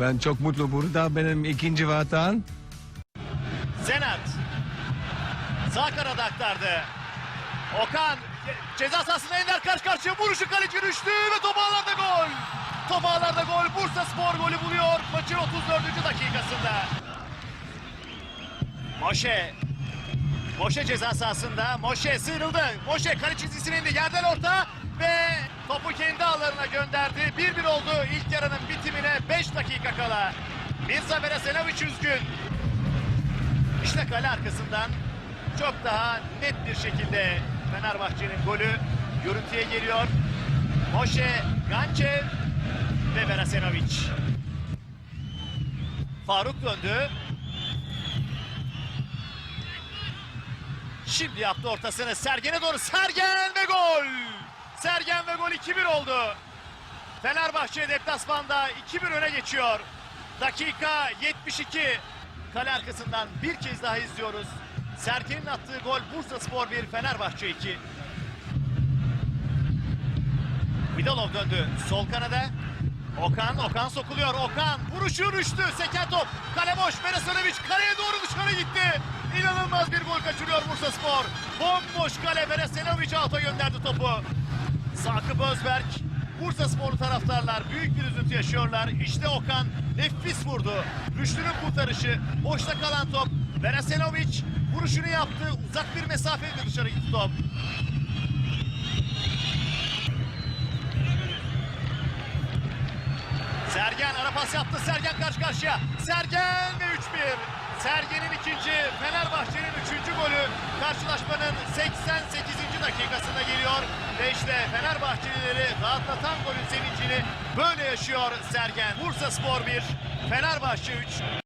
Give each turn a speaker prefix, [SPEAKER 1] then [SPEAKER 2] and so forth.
[SPEAKER 1] Ben çok mutlu burada. Benim ikinci vatan.
[SPEAKER 2] Zenat. Sağ kanada aktardı. Okan ce- ceza sahasında Ender karşı karşıya vuruşu kaleci düştü ve top ağlarda gol. Top ağlarda gol. Bursa Spor golü buluyor maçın 34. dakikasında. Moşe. Moşe ceza sahasında. Moşe sıyrıldı. Moşe kale çizgisine indi. Yerden orta kendi ağlarına gönderdi. 1-1 oldu ilk yarının bitimine 5 dakika kala. Mirza Beresenovic üzgün. İşte kale arkasından çok daha net bir şekilde Fenerbahçe'nin golü görüntüye geliyor. Moşe, Gançev ve Verasenovic. Faruk döndü. Şimdi yaptı ortasını Sergen'e doğru. Sergen ve gol! Sergen ve gol 2-1 oldu. Fenerbahçe deplasmanda 2-1 öne geçiyor. Dakika 72. Kale arkasından bir kez daha izliyoruz. Sergen'in attığı gol Bursa Spor 1, Fenerbahçe 2. Vidalov döndü sol kanada. Okan, Okan sokuluyor. Okan vuruşu düştü. Seken top. Kale boş. Beresanovic kaleye doğru dışarı gitti. İnanılmaz bir gol kaçırıyor Bursa Spor. Bomboş kale. Beresanovic alta gönderdi topu. Sakıp Özberk. Bursa Sporlu taraftarlar büyük bir üzüntü yaşıyorlar. İşte Okan nefis vurdu. Rüştü'nün kurtarışı. Boşta kalan top. Beresanovic vuruşunu yaptı. Uzak bir mesafeyle dışarı gitti top. Sergen ara pas yaptı. Sergen karşı karşıya. Sergen ve 3-1. Sergen'in ikinci, Fenerbahçe'nin üçüncü golü karşılaşmanın 88. dakikasında geliyor. Ve işte Fenerbahçelileri rahatlatan golün sevincini böyle yaşıyor Sergen. Bursa Spor 1, Fenerbahçe 3.